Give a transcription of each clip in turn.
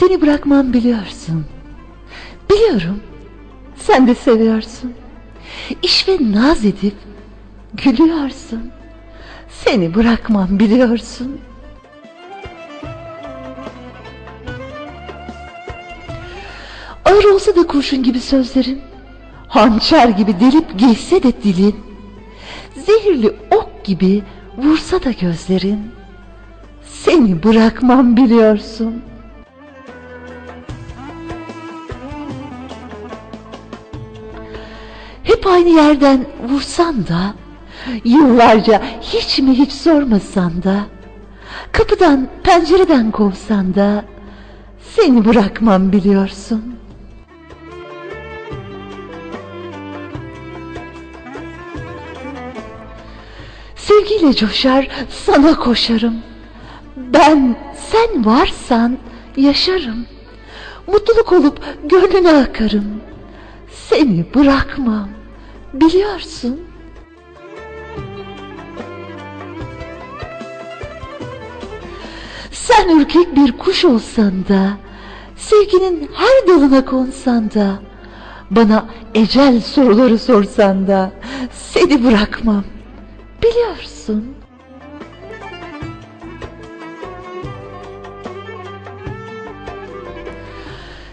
Seni bırakmam biliyorsun. Biliyorum. Sen de seviyorsun. İş ve naz edip gülüyorsun. Seni bırakmam biliyorsun. Ağır olsa da kurşun gibi sözlerin, hançer gibi delip geçse de dilin, zehirli ok gibi vursa da gözlerin, seni bırakmam biliyorsun. Hep aynı yerden vursan da, yıllarca hiç mi hiç sormasan da, kapıdan pencereden kovsan da, seni bırakmam biliyorsun. Sevgiyle coşar, sana koşarım. Ben, sen varsan yaşarım. Mutluluk olup gönlüne akarım. Seni bırakmam, biliyorsun. Sen ürkek bir kuş olsan da, sevginin her dalına konsan da, bana ecel soruları sorsan da, seni bırakmam, biliyorsun.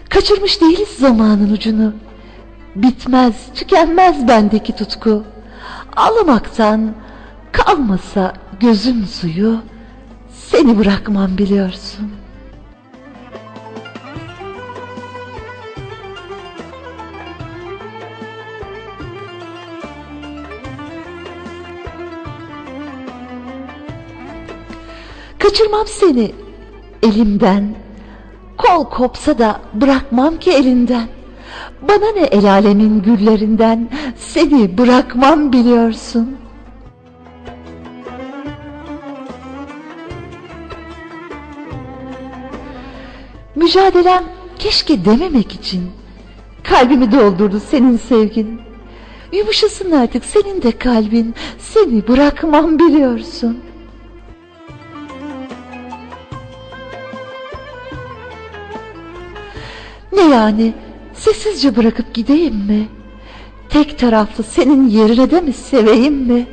Kaçırmış değiliz zamanın ucunu. Bitmez, tükenmez bendeki tutku. Ağlamaktan kalmasa gözüm suyu, seni bırakmam biliyorsun. Kaçırmam seni elimden. Kol kopsa da bırakmam ki elinden. Bana ne el alemin güllerinden, seni bırakmam biliyorsun. Mücadelem keşke dememek için kalbimi doldurdu senin sevgin. Yumuşasın artık senin de kalbin, seni bırakmam biliyorsun. Ne yani? Sessizce bırakıp gideyim mi? Tek taraflı senin yerine de mi seveyim mi?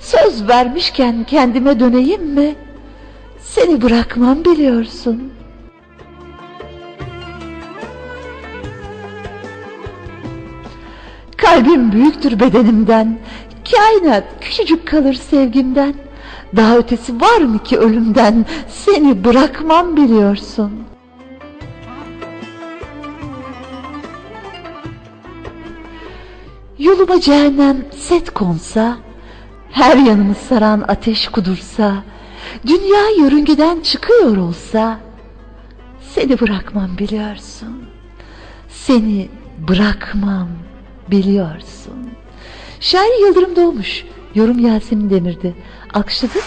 Söz vermişken kendime döneyim mi? Seni bırakmam biliyorsun. Kalbim büyüktür bedenimden. Kainat küçücük kalır sevgimden. Daha ötesi var mı ki ölümden? Seni bırakmam biliyorsun. Yoluma cehennem set konsa, her yanımı saran ateş kudursa, dünya yörüngeden çıkıyor olsa, seni bırakmam biliyorsun. Seni bırakmam biliyorsun. Şair Yıldırım Doğmuş, yorum Yasemin Demir'di. Alkışladık.